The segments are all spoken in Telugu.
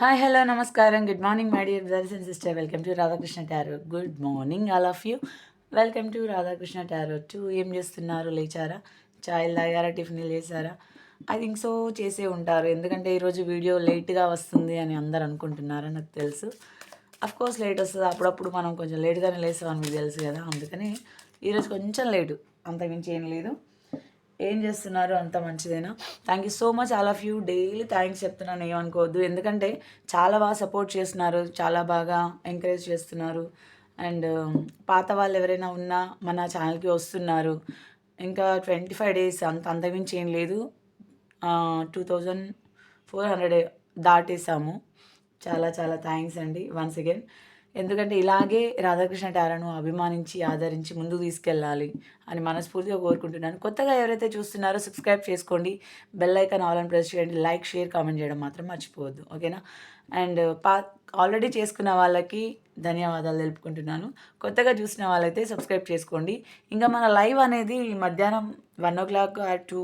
హాయ్ హలో నమస్కారం. Good morning my dear brothers and sister welcome to Radhakrishna tarot good morning all of you welcome to Radhakrishna tarot two ఏం చేస్తున్నారు లేచారా? చాయ్ తాగారా టిఫిన్లు చేశారా? ఐ థింక్ సో చేసే ఉంటారు. ఎందుకంటే ఈరోజు వీడియో లేట్గా వస్తుంది అని అందరు అనుకుంటున్నారని నాకు తెలుసు. అఫ్ కోర్స్ లేట్ వస్తుంది. అప్పుడప్పుడు మనం కొంచెం లేట్గానే లేస్తామని మీకు తెలుసు కదా. అందుకని ఈరోజు కొంచెం లేటు. అంతకుమించి ఏం లేదు. ఏం చేస్తున్నారు అంత మంచిదేనా? Thank you so much all of you daily thanks చెప్తున్నాను ఏమనుకోవద్దు. ఎందుకంటే చాలా బాగా సపోర్ట్ చేస్తున్నారు చాలా బాగా ఎంకరేజ్ చేస్తున్నారు. అండ్ um, పాత వాళ్ళు ఎవరైనా ఉన్నా మన ఛానల్కి వస్తున్నారు. ఇంకా ట్వంటీ ఫైవ్ డేస్ అంత అంతమించి ఏం లేదు. టూ థౌజండ్ ఫోర్ హండ్రెడ్ దాటేసాము. చాలా చాలా థ్యాంక్స్ అండి. వన్స్ అగైన్ ఎందుకంటే ఇలాగే రాధాకృష్ణ టారాను అభిమానించి ఆదరించి ముందుకు తీసుకెళ్ళాలి అని మనస్ఫూర్తిగా కోరుకుంటున్నాను. కొత్తగా ఎవరైతే చూస్తున్నారో సబ్స్క్రైబ్ చేసుకోండి. బెల్ ఐకాన్ ఆల్ అని ప్రెస్ చేయండి. లైక్ షేర్ కామెంట్ చేయడం మాత్రం మర్చిపోవద్దు. ఓకేనా? అండ్ పా ఆల్రెడీ చేసుకున్న వాళ్ళకి ధన్యవాదాలు తెలుపుకుంటున్నాను. కొత్తగా చూసిన వాళ్ళైతే సబ్స్క్రైబ్ చేసుకోండి. ఇంకా మన లైవ్ అనేది మధ్యాహ్నం వన్ ఓ క్లాక్ టూ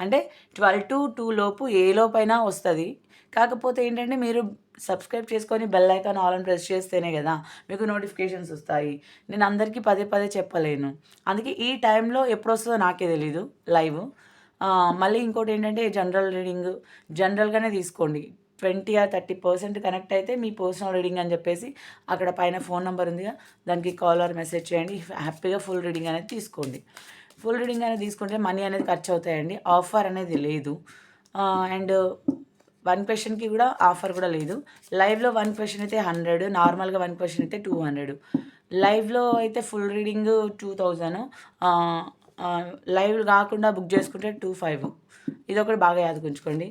అంటే ట్వెల్వ్ టు టూ లోపు ఏ లోపైనా వస్తుంది. కాకపోతే ఏంటంటే మీరు సబ్స్క్రైబ్ చేసుకొని బెల్ ఐకాన్ ఆల్ అని ప్రెస్ చేస్తేనే కదా మీకు నోటిఫికేషన్స్ వస్తాయి. నేను అందరికీ పదే పదే చెప్పలేను. అందుకే ఈ టైంలో ఎప్పుడు వస్తుందో నాకే తెలీదు లైవ్. మళ్ళీ ఇంకోటి ఏంటంటే జనరల్ రీడింగ్ జనరల్గానే తీసుకోండి. Twenty or thirty percent connect అయితే మీ పర్సనల్ రీడింగ్ అని చెప్పేసి అక్కడ పైన ఫోన్ నెంబర్ ఉందిగా దానికి కాల్ ఆర్ మెసేజ్ చేయండి. హ్యాపీగా ఫుల్ రీడింగ్ అనేది తీసుకోండి. ఫుల్ రీడింగ్ అనేది తీసుకుంటే మనీ అనేది ఖర్చు అవుతాయండి. ఆఫర్ అనేది లేదు. అండ్ వన్ క్వశ్చన్కి కూడా ఆఫర్ కూడా లేదు. లైవ్లో వన్ క్వశ్చన్ అయితే హండ్రెడ్ నార్మల్గా వన్ క్వశ్చన్ అయితే టూ హండ్రెడ్ లైవ్లో అయితే full reading two thousand live కాకుండా బుక్ చేసుకుంటే టూ ఫైవ్ ఇది ఒకటి బాగా యాదకుంచుకోండి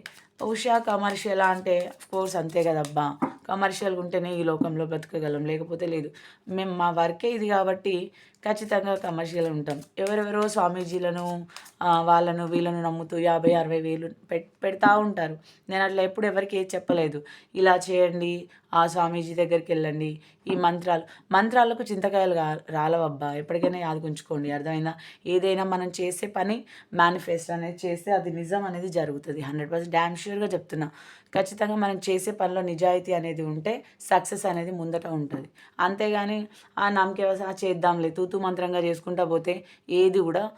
ఉషా కమర్షియల్ అంటే కోర్స్ అంతే కదబ్బా. కమర్షియల్గా ఉంటేనే ఈ లోకంలో బ్రతకగలం. లేకపోతే లేదు. మేము మా వర్కే ఇది కాబట్టి ఖచ్చితంగా కమర్షియల్ ఉంటాం. ఎవరెవరో స్వామీజీలను వాళ్ళను వీళ్ళను నమ్ముతూ యాభై అరవై వేలు పెడతా ఉంటారు. నేను అట్లా ఎప్పుడు ఎవరికి ఏది చెప్పలేదు. ఇలా చేయండి ఆ స్వామీజీ దగ్గరికి వెళ్ళండి ఈ మంత్రాలు. మంత్రాలకు చింతకాయలు రాలవబ్బా ఎప్పటికైనా యాదగుంచుకోండి. అర్థమైందా? ఏదైనా మనం చేసే పని మేనిఫెస్టో అనేది చేస్తే అది నిజం అనేది జరుగుతుంది. హండ్రెడ్ పర్సెంట్ డ్యామ్ ష్యూర్గా చెప్తున్నా. ఖచ్చితంగా మనం చేసే పనిలో నిజాయితీ అనేది ఉంటే సక్సెస్ అనేది ముందట ఉంటుంది. అంతేగాని ఆ నమ్మకే చేద్దాంలే తూతు మంత్రంగా చేసుకుంటా పోతే ఏది కూడా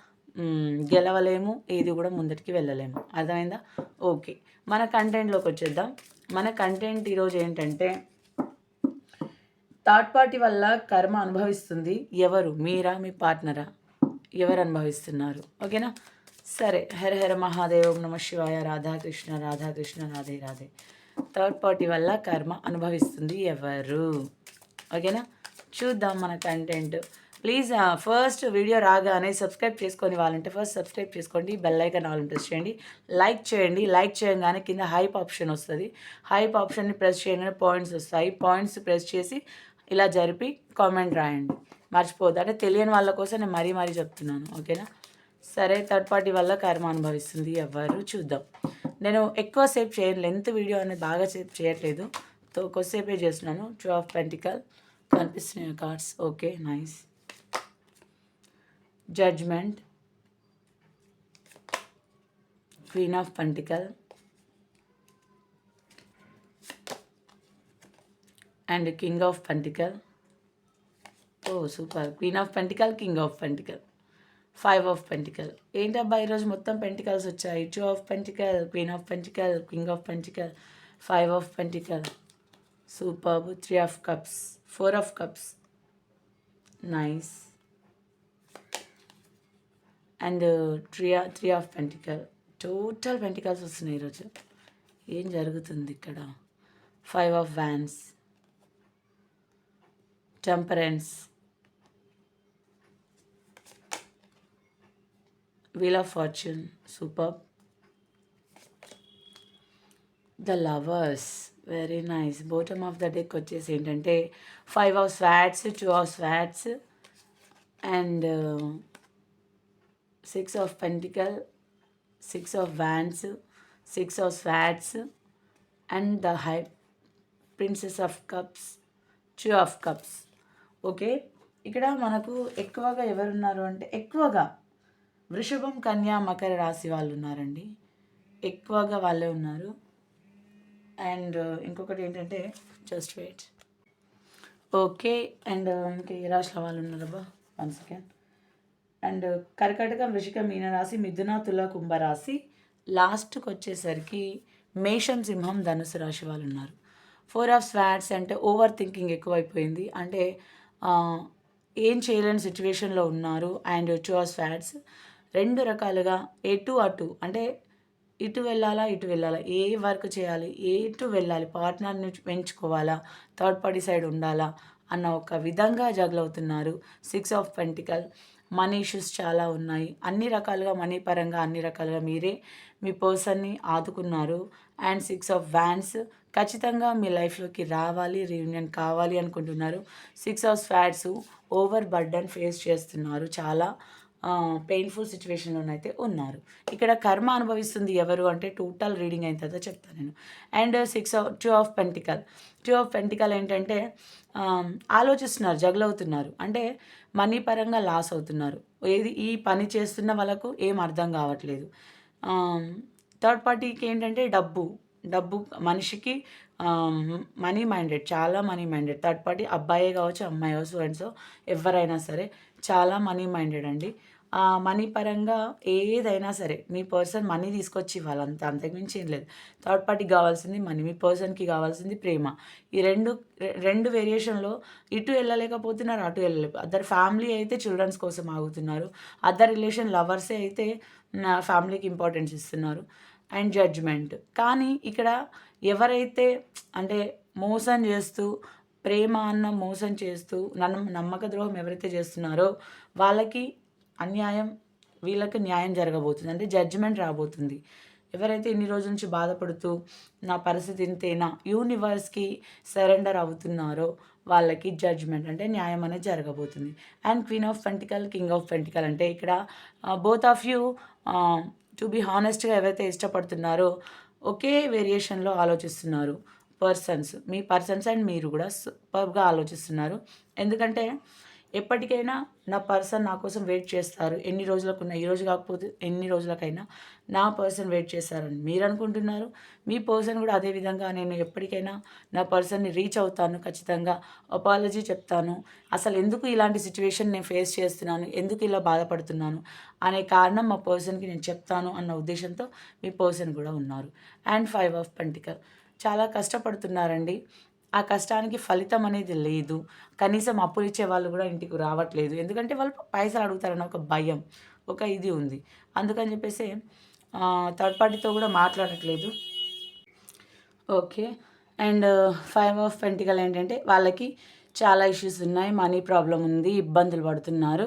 గెలవలేము ఏది కూడా ముందటికి వెళ్ళలేము. అర్థమైందా? ఓకే. మన కంటెంట్లోకి వచ్చేద్దాం. మన కంటెంట్ ఈరోజు ఏంటంటే థర్డ్ పార్టీ వల్ల కర్మ అనుభవిస్తుంది ఎవరు? మీరా? మీ పార్ట్నరా? ఎవరు అనుభవిస్తున్నారు? ఓకేనా? సరే. హర హర మహాదేవం నమ శివాయ రాధాకృష్ణ రాధాకృష్ణ రాధే రాధే. థర్డ్ పార్టీ వల్ల కర్మ అనుభవిస్తుంది ఎవరు? ఓకేనా? చూద్దాం మన కంటెంట్. ప్లీజ్ ఫస్ట్ వీడియో రాగానే సబ్స్క్రైబ్ చేసుకొని వాళ్ళంటే ఫస్ట్ సబ్స్క్రైబ్ చేసుకోండి బెల్ ఐకన్ ఆల్ ప్రెస్ చేయండి. లైక్ చేయండి లైక్ చేయగానే కింద హైప్ ఆప్షన్ వస్తుంది. హైప్ ఆప్షన్ని ప్రెస్ చేయగానే పాయింట్స్ వస్తాయి. పాయింట్స్ ప్రెస్ చేసి ఇలా జరిపి కామెంట్ రాయండి. మర్చిపోద్దు అంటే తెలియని వాళ్ళ కోసం నేను మరీ మరీ చెప్తున్నాను ఓకేనా? సరే థర్డ్ పార్టీ వల్ల కర్మ అనుభవిస్తుంది ఎవరు చూద్దాం. నేను ఎక్కువసేపు చేయను లెంత్ వీడియో అనేది బాగా సేపు చేయట్లేదు. తో కొద్దిసేపే చేస్తున్నాను. టూ ఆఫ్ పెంటికల్ కనిపిస్తున్నాయి cards okay nice judgement queen of pentacle and king of pentacle oh super queen of pentacle king of pentacle five of pentacle ఏంటబ్బా ఈరోజు మొత్తం పెంటికల్స్ వచ్చాయి. Two of pentacle queen of pentacle king of pentacle five of pentacle super three of cups four of cups nice and three three of pentacle. Total pentacles వస్తున్నాయి ఈరోజు. ఏం జరుగుతుంది ఇక్కడ? Five of wands. Temperance wheel of fortune. Super. The lovers. Very nice. Bottom of the deck వచ్చేసి ఏంటంటే five of swords two of swords and six of pentacle six of wands six of swords and the high princess of cups two of cups okay ఇక్కడ మనకు ఎక్కువగా ఎవరున్నారు అంటే ఎక్కువగా వృషభం కన్యా మకర రాశి వాళ్ళు ఉన్నారండి. ఎక్కువగా వాళ్ళే ఉన్నారు. అండ్ uh, ఇంకొకటి ఏంటంటే జస్ట్ వెయిట్ ఓకే అండ్ ఇంకా ఏ రాశుల వాళ్ళు ఉన్నారబ్బా? వన్ సెకండ్ అండ్ కర్కటకం వృషిక మీనరాశి మిథున తుల కుంభరాశి లాస్ట్కి వచ్చేసరికి మేషం సింహం ధనుసు రాశి వాళ్ళు ఉన్నారు ఫోర్ ఆఫ్ స్వాట్స్ అంటే ఓవర్ థింకింగ్ ఎక్కువైపోయింది. అంటే ఏం చేయలేని సిచ్యువేషన్లో ఉన్నారు. అండ్ టూ ఆఫ్ స్వాట్స్ రెండు రకాలుగా ఎటు అటు అంటే ఇటు వెళ్ళాలా ఇటు వెళ్ళాలా ఏ వర్క్ చేయాలి ఎటు వెళ్ళాలి పార్ట్నర్ని పెంచుకోవాలా థర్డ్ పార్టీ సైడ్ ఉండాలా అన్న ఒక విధంగా జగలవుతున్నారు. Six of pentacle money issues చాలా ఉన్నాయి. అన్ని రకాలుగా మనీ పరంగా అన్ని రకాలుగా మీరే మీ పర్సన్ని ఆదుకున్నారు. అండ్ సిక్స్ ఆఫ్ వ్యాన్స్ ఖచ్చితంగా మీ లైఫ్లోకి రావాలి రీయూనియన్ కావాలి అనుకుంటున్నారు. Six of fats over burden face చేస్తున్నారు చాలా. పెయిన్ఫుల్ సిచ్యువేషన్లోనైతే ఉన్నారు. ఇక్కడ కర్మ అనుభవిస్తుంది ఎవరు అంటే టోటల్ రీడింగ్ అయిన తర్వాత చెప్తాను నేను. And six of two of pentacle two of pentacle ఏంటంటే um, ఆలోచిస్తున్నారు జగలవుతున్నారు. అంటే మనీ పరంగా లాస్ అవుతున్నారు. ఏది ఈ పని చేస్తున్న వాళ్ళకు ఏం అర్థం కావట్లేదు. Um, థర్డ్ పార్టీకి ఏంటంటే డబ్బు. డబ్బు మనిషికి మనీ మైండెడ్ చాలా మనీ మైండెడ్. థర్డ్ పార్టీ అబ్బాయే కావచ్చు అమ్మాయి కావచ్చు అండ్ సో ఎవరైనా సరే చాలా మనీ మైండెడ్ అండి. మనీ పరంగా ఏదైనా సరే మీ పర్సన్ మనీ తీసుకొచ్చి ఇవ్వాలంత అంతకుమించి ఏం లేదు. థర్డ్ పార్టీకి కావాల్సింది మనీ మీ పర్సన్కి కావాల్సింది ప్రేమ. ఈ రెండు రెండు వేరియేషన్లో ఇటు వెళ్ళలేకపోతున్నారు అటు వెళ్ళలేక అద్దరు ఫ్యామిలీ అయితే చిల్డ్రన్స్ కోసం ఆగుతున్నారు. అద్దర్ రిలేషన్ లవర్సే అయితే నా ఫ్యామిలీకి ఇంపార్టెన్స్ ఇస్తున్నారు. అండ్ జడ్జ్మెంట్ కానీ ఇక్కడ ఎవరైతే అంటే మోసం చేస్తూ ప్రేమ అన్న మోసం చేస్తూ నన్ను నమ్మక ద్రోహం ఎవరైతే చేస్తున్నారో వాళ్ళకి అన్యాయం వీళ్ళకి న్యాయం జరగబోతుంది. అంటే జడ్జిమెంట్ రాబోతుంది. ఎవరైతే ఇన్ని రోజుల నుంచి బాధపడుతూ నా పరిస్థితి ఇంతేనా యూనివర్స్కి సరెండర్ అవుతున్నారో వాళ్ళకి జడ్జ్మెంట్ అంటే న్యాయం అనేది జరగబోతుంది. And queen of pentacle king of pentacle అంటే ఇక్కడ both of you to be హానెస్ట్గా ఎవరైతే ఇష్టపడుతున్నారో ఒకే వేరియేషన్లో ఆలోచిస్తున్నారు పర్సన్స్. మీ పర్సన్స్ అండ్ మీరు కూడా సూపర్గా ఆలోచిస్తున్నారు. ఎందుకంటే ఎప్పటికైనా నా పర్సన్ నా కోసం వెయిట్ చేస్తారు. ఎన్ని రోజులకున్నా ఈ రోజు కాకపోతే ఎన్ని రోజులకైనా నా పర్సన్ వెయిట్ చేస్తారని మీరు అనుకుంటున్నారు. మీ పర్సన్ కూడా అదే విధంగా నేను ఎప్పటికైనా నా పర్సన్ని రీచ్ అవుతాను ఖచ్చితంగా అపాలజీ చెప్తాను. అసలు ఎందుకు ఇలాంటి సిచ్యువేషన్ నేను ఫేస్ చేస్తున్నాను? ఎందుకు ఇలా బాధపడుతున్నాను? అనే కారణం మా పర్సన్కి నేను చెప్తాను అన్న ఉద్దేశంతో మీ పర్సన్ కూడా ఉన్నారు. And five of pentacle. చాలా కష్టపడుతున్నారండి. ఆ కష్టానికి ఫలితం అనేది లేదు. కనీసం అప్పులు ఇచ్చే వాళ్ళు కూడా ఇంటికి రావట్లేదు. ఎందుకంటే వాళ్ళు పైసలు అడుగుతారని ఒక భయం ఒక ఇది ఉంది. అందుకని చెప్పేసి థర్డ్ పార్టీతో కూడా మాట్లాడట్లేదు. Okay. And five of pentacle ఏంటంటే వాళ్ళకి చాలా ఇష్యూస్ ఉన్నాయి మనీ ప్రాబ్లం ఉంది ఇబ్బందులు పడుతున్నారు.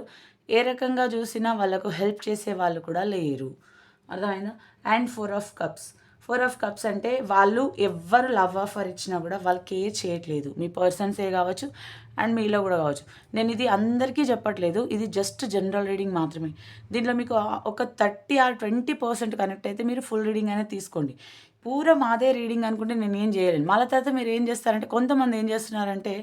ఏ రకంగా చూసినా వాళ్ళకు హెల్ప్ చేసే వాళ్ళు కూడా లేరు. అర్థమైందా? And four of cups four of cups అంటే వాళ్ళు ఎవ్వరు లవ్ ఆఫర్ ఇచ్చినా కూడా వాళ్ళు కేర్ చేయట్లేదు. మీ పర్సన్సే కావచ్చు అండ్ మీలో కూడా కావచ్చు. నేను ఇది అందరికీ చెప్పట్లేదు. ఇది జస్ట్ జనరల్ రీడింగ్ మాత్రమే. దీంట్లో మీకు ఒక thirty or twenty percent connect అయితే మీరు ఫుల్ రీడింగ్ అనేది తీసుకోండి. పూర్వం మాదే రీడింగ్ అనుకుంటే నేను ఏం చేయలేను. మళ్ళీ తర్వాత మీరు ఏం చేస్తారంటే కొంతమంది ఏం చేస్తున్నారంటే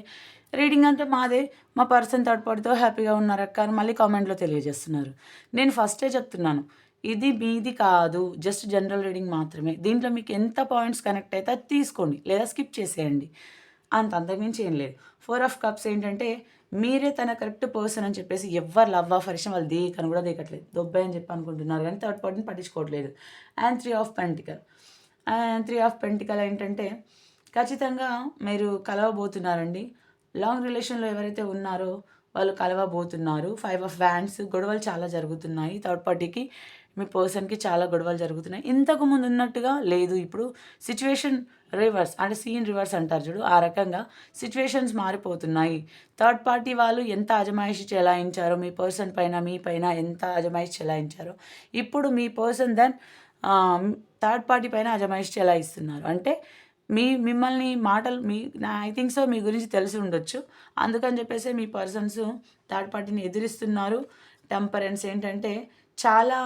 రీడింగ్ అంటే మాదే మా పర్సన్ థర్డ్ పార్టీతో హ్యాపీగా ఉన్నారక్క అని మళ్ళీ కామెంట్లో తెలియజేస్తున్నారు. నేను ఫస్టే చెప్తున్నాను. ఇది మీది కాదు జస్ట్ జనరల్ రీడింగ్ మాత్రమే. దీంట్లో మీకు ఎంత పాయింట్స్ కనెక్ట్ అయితే అది తీసుకోండి లేదా స్కిప్ చేసేయండి. అంత అంతకుమించి ఏం లేదు. ఫోర్ ఆఫ్ కప్స్ ఏంటంటే మీరే తన కరెక్ట్ పర్సన్ అని చెప్పేసి ఎవరు లవ్ ఆఫ్ వాళ్ళు దేకని కూడా దేకట్లేదు. దొబ్బాయి అని చెప్పి అనుకుంటున్నారు కానీ థర్డ్ పార్టీని పట్టించుకోవట్లేదు. And three of pentacle and three of pentacle ఏంటంటే ఖచ్చితంగా మీరు కలవబోతున్నారండి. లాంగ్ రిలేషన్లో ఎవరైతే ఉన్నారో వాళ్ళు కలవబోతున్నారు. ఫైవ్ ఆఫ్ వ్యాన్స్ గొడవలు చాలా జరుగుతున్నాయి. థర్డ్ పార్టీకి మీ పర్సన్కి చాలా గొడవలు జరుగుతున్నాయి. ఇంతకు ముందు ఉన్నట్టుగా లేదు. ఇప్పుడు సిచ్యువేషన్ రివర్స్ అంటే సీన్ రివర్స్ అంటారు చూడు. ఆ రకంగా సిచ్యువేషన్స్ మారిపోతున్నాయి. థర్డ్ పార్టీ వాళ్ళు ఎంత అజమాయిషి చెలాయించారో మీ పర్సన్ పైన మీ పైన ఎంత అజమాయిషి చెలాయించారో. ఇప్పుడు మీ పర్సన్ దెన్ థర్డ్ పార్టీ పైన అజమాయిషి చెలాయిస్తున్నారు. అంటే మీ మిమ్మల్ని మాటలు మీ ఐ థింక్ సో మీ గురించి తెలిసి ఉండొచ్చు. అందుకని చెప్పేసి మీ పర్సన్స్ థర్డ్ పార్టీని ఎదిరిస్తున్నారు. టెంపరెన్స్ ఏంటంటే చాలా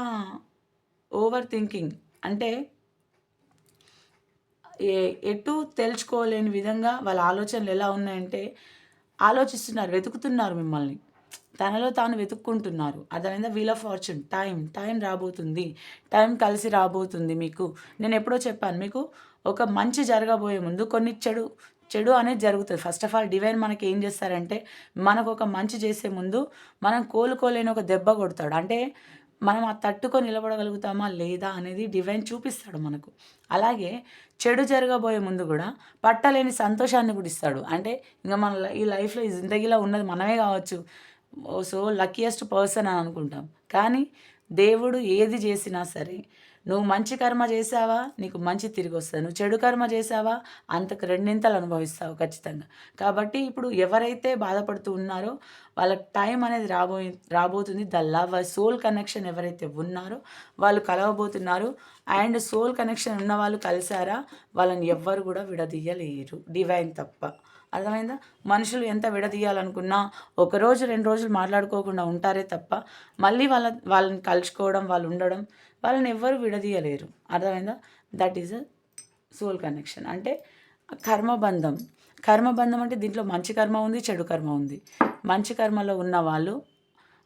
ఓవర్ థింకింగ్. అంటే ఏ ఎటు తెలుసుకోలేని విధంగా వాళ్ళ ఆలోచనలు ఎలా ఉన్నాయంటే ఆలోచిస్తున్నారు వెతుకుతున్నారు మిమ్మల్ని. తనలో తాను వెతుక్కుంటున్నారు. అదైనా wheel of fortune time time రాబోతుంది. టైం కలిసి రాబోతుంది మీకు. నేను ఎప్పుడో చెప్పాను మీకు ఒక మంచి జరగబోయే ముందు కొన్ని చెడు చెడు అనేది జరుగుతుంది. ఫస్ట్ ఆఫ్ ఆల్ డివైన్ మనకి ఏం చేస్తారంటే మనకు ఒక మంచి చేసే ముందు మనం కోలుకోలేని ఒక దెబ్బ కొడతాడు. అంటే మనం ఆ తట్టుకొని నిలబడగలుగుతామా లేదా అనేది డివైన్ చూపిస్తాడు మనకు. అలాగే చెడు జరగబోయే ముందు కూడా పట్టలేని సంతోషాన్ని కూడా ఇస్తాడు. అంటే ఇంకా మన ఈ లైఫ్లో ఈ జిందగీలో ఉన్నది మనమే కావచ్చు. సో లక్కీయెస్ట్ పర్సన్ అని అనుకుంటాం. కానీ దేవుడు ఏది చేసినా సరే నువ్వు మంచి కర్మ చేసావా నీకు మంచి తిరిగి వస్తుంది నువ్వు చెడు కర్మ చేసావా అంతకు రెండింతలు అనుభవిస్తావు ఖచ్చితంగా. కాబట్టి ఇప్పుడు ఎవరైతే బాధపడుతూ ఉన్నారో వాళ్ళకి టైం అనేది రాబో రాబోతుంది. ద లవ్ సోల్ కనెక్షన్ ఎవరైతే ఉన్నారో వాళ్ళు కలవబోతున్నారు. అండ్ సోల్ కనెక్షన్ ఉన్న వాళ్ళు కలిసారా వాళ్ళని ఎవ్వరు కూడా విడదీయలేరు. డివైన్ తప్ప. అర్థమైందా? మనుషులు ఎంత విడదీయాలనుకున్నా ఒకరోజు రెండు రోజులు మాట్లాడుకోకుండా ఉంటారే తప్ప మళ్ళీ వాళ్ళ వాళ్ళని కలుసుకోవడం వాళ్ళు ఉండడం వాళ్ళని ఎవ్వరు విడదీయలేరు. అర్థమైందా? That is a soul connection అంటే కర్మబంధం. కర్మబంధం అంటే దీంట్లో మంచి కర్మ ఉంది చెడు కర్మ ఉంది. మంచి కర్మలో ఉన్న వాళ్ళు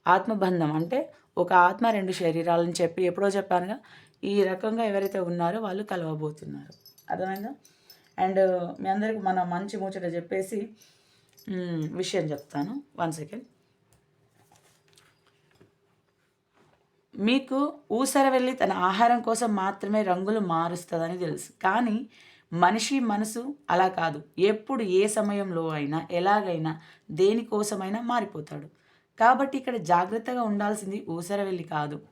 ఆత్మబంధం అంటే ఒక ఆత్మ రెండు శరీరాలని చెప్పి ఎప్పుడో చెప్పానుగా ఈ రకంగా ఎవరైతే ఉన్నారో వాళ్ళు కలవబోతున్నారు. అర్థమైందా? అండ్ మీ అందరికి మన మంచి ముచ్చట చెప్పేసి విషయం చెప్తాను. వన్ సెకండ్ మీకు ఊసర వెళ్ళి తన ఆహారం కోసం మాత్రమే రంగులు మారుస్తుందని తెలుసు. కానీ మనిషి మనసు అలా కాదు. ఎప్పుడు ఏ సమయంలో అయినా ఎలాగైనా దేనికోసమైనా మారిపోతాడు. కాబట్టి ఇక్కడ జాగ్రత్తగా ఉండాల్సింది ఊసర వెళ్ళి కాదు.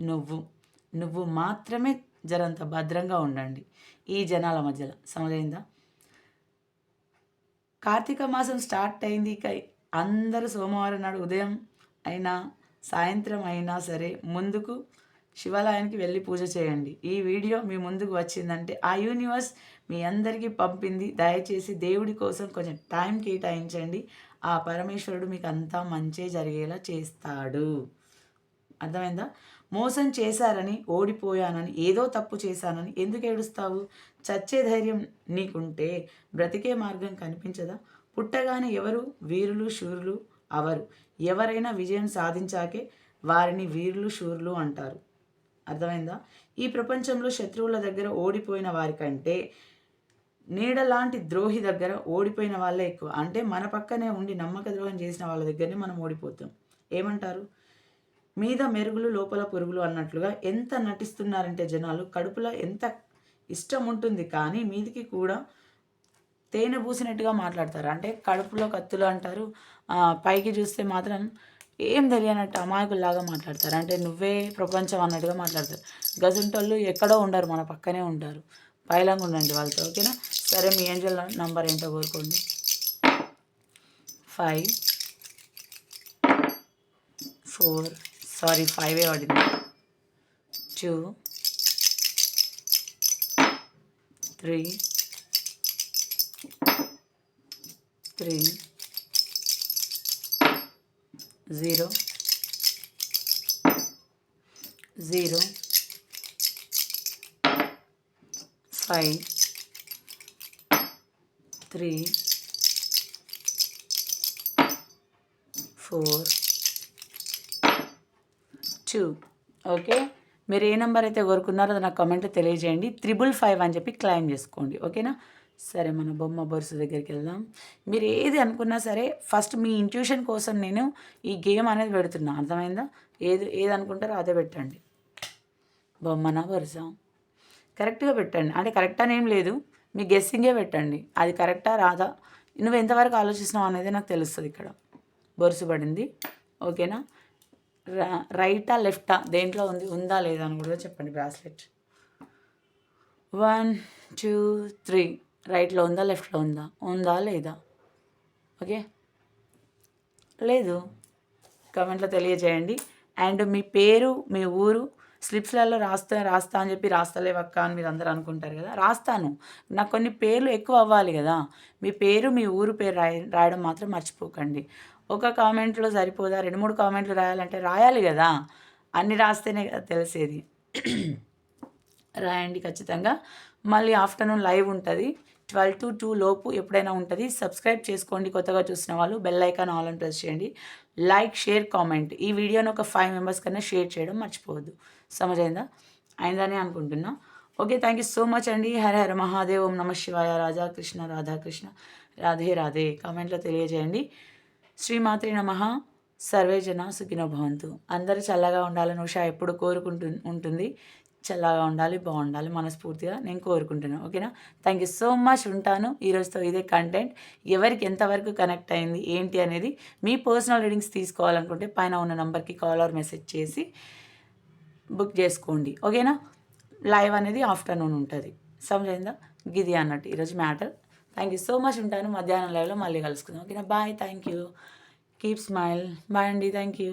నువ్వు నువ్వు మాత్రమే జరంత భద్రంగా ఉండండి. ఈ జనాల మధ్యలో. సమజైందా కార్తీక మాసం స్టార్ట్ అయింది. ఇక అందరూ సోమవారం నాడు ఉదయం అయినా సాయంత్రం అయినా సరే ముందుకు శివాలయానికి వెళ్ళి పూజ చేయండి. ఈ వీడియో మీ ముందుకు వచ్చిందంటే ఆ యూనివర్స్ మీ అందరికీ పంపింది. దయచేసి దేవుడి కోసం కొంచెం టైం కేటాయించండి. ఆ పరమేశ్వరుడు మీకు అంతా మంచే జరిగేలా చేస్తాడు. అర్థమైందా? మోసం చేశారని ఓడిపోయానని ఏదో తప్పు చేశానని ఎందుకు ఏడుస్తావు? చచ్చే ధైర్యం నీకుంటే బ్రతికే మార్గం కనిపించదా? పుట్టగానే ఎవరు? వీరులు శూరులు అవరు. ఎవరైనా విజయం సాధించాకే వారిని వీరులు శూరులు అంటారు. అర్థమైందా? ఈ ప్రపంచంలో శత్రువుల దగ్గర ఓడిపోయిన వారికంటే నీడలాంటి ద్రోహి దగ్గర ఓడిపోయిన వాళ్ళే ఎక్కువ. అంటే మన పక్కనే ఉండి నమ్మక ద్రోహం చేసిన వాళ్ళ దగ్గరనే మనం ఓడిపోతాం. ఏమంటారు? మీద మెరుగులు లోపల పురుగులు అన్నట్లుగా ఎంత నటిస్తున్నారంటే జనాలు కడుపులో ఎంత ఇష్టం ఉంటుంది కానీ మీదికి కూడా తేనె పూసినట్టుగా మాట్లాడతారు. అంటే కడుపులో కత్తులు అంటారు. పైకి చూస్తే మాత్రం ఏం తెలియనట్టు అమాయకుల్లాగా మాట్లాడతారు. అంటే నువ్వే ప్రపంచం అన్నట్టుగా మాట్లాడతారు. గజుంటోళ్ళు ఎక్కడో ఉండరు. మన పక్కనే ఉంటారు. పైలంగా ఉండండి వాళ్ళతో ఓకేనా? సరే మీ ఏంజల్ నంబర్ ఏంటో కోరుకోండి. ఫైవ్ ఫోర్ సారీ ఫైవ్ ఏ పడింది. Two three three zero zero five three four two. Okay? మీరు ఏ నెంబర్ అయితే కోరుకున్నారో అది నాకు కమెంట్లో తెలియజేయండి. త్రిబుల్ ఫైవ్ అని చెప్పి క్లైమ్ చేసుకోండి. ఓకేనా? సరే మన బొమ్మ బొరుసు దగ్గరికి వెళ్దాం. మీరు ఏది అనుకున్నా సరే ఫస్ట్ మీ ఇంట్యూషన్ కోసం నేను ఈ గేమ్ అనేది పెడుతున్నా. అర్థమైందా? ఏది ఏది అనుకుంటారో అదే పెట్టండి. బొమ్మన వరుస కరెక్ట్గా పెట్టండి. అంటే కరెక్ట్ అని ఏం లేదు. మీ గెస్సింగే పెట్టండి. అది కరెక్టా రాదా? నువ్వు ఎంతవరకు ఆలోచిస్తున్నావు అనేది నాకు తెలుస్తుంది ఇక్కడ. బొరుసు పడింది. ఓకేనా? రైటా లెఫ్టా? దేంట్లో ఉంది ఉందా లేదా అని కూడా చెప్పండి బ్రాస్లెట్ వన్ టూ త్రీ రైట్లో ఉందా లెఫ్ట్లో ఉందా? ఉందా లేదా? ఓకే? లేదు. కమెంట్లో తెలియజేయండి. అండ్ మీ పేరు మీ ఊరు స్లిప్స్లలో రాస్తా రాస్తా అని చెప్పి రాస్తలేవక్క అని మీరు అందరూ అనుకుంటారు కదా? రాస్తాను. నాకు కొన్ని పేర్లు ఎక్కువ అవ్వాలి కదా? మీ పేరు మీ ఊరు పేరు రాయ రాయడం మాత్రం మర్చిపోకండి. ఒక కామెంట్లో సరిపోదా? రెండు మూడు కామెంట్లు రాయాలంటే రాయాలి కదా? అన్ని రాస్తేనే కదా తెలిసేది. రాయండి ఖచ్చితంగా. మళ్ళీ ఆఫ్టర్నూన్ లైవ్ ఉంటుంది. ట్వెల్వ్ టు టూ లోపు ఎప్పుడైనా ఉంటుంది సబ్స్క్రైబ్ చేసుకోండి. కొత్తగా చూసిన వాళ్ళు బెల్ ఐకాన్ ఆల్ అని ప్రెస్ చేయండి. Like share comment. ఈ వీడియోని ఒక ఫైవ్ మెంబర్స్ కన్నా షేర్ చేయడం మర్చిపోవద్దు. సమజైందా? అయిందని అనుకుంటున్నా. Okay thank you so much అండి. హర హర మహాదేవ్. ఓం నమ శివాయ. రాధా కృష్ణ రాధే రాధే కామెంట్లో తెలియజేయండి. శ్రీమాత్రి నమ. సర్వే జన సుఖినో భవంతు. అందరూ చల్లగా ఉండాలని ఉషా ఎప్పుడు కోరుకుంటు ఉంటుంది. చల్లగా ఉండాలి బాగుండాలి మనస్ఫూర్తిగా నేను కోరుకుంటున్నాను. ఓకేనా? థ్యాంక్ యూ సో మచ్ ఉంటాను. ఈరోజుతో ఇదే కంటెంట్ ఎవరికి ఎంతవరకు కనెక్ట్ అయింది ఏంటి అనేది మీ పర్సనల్ రీడింగ్స్ తీసుకోవాలనుకుంటే పైన ఉన్న నెంబర్కి కాల్ ఆర్ మెసేజ్ చేసి బుక్ చేసుకోండి. ఓకేనా? లైవ్ అనేది ఆఫ్టర్నూన్ ఉంటుంది. సమజైందా గిది అన్నట్టు ఈరోజు matter thank you so much ఉంటాను. మధ్యాహ్నం లైవ్లో మళ్ళీ కలుసుకుందాం. ఓకేనా? Bye thank you keep smile bye అండి. Thank you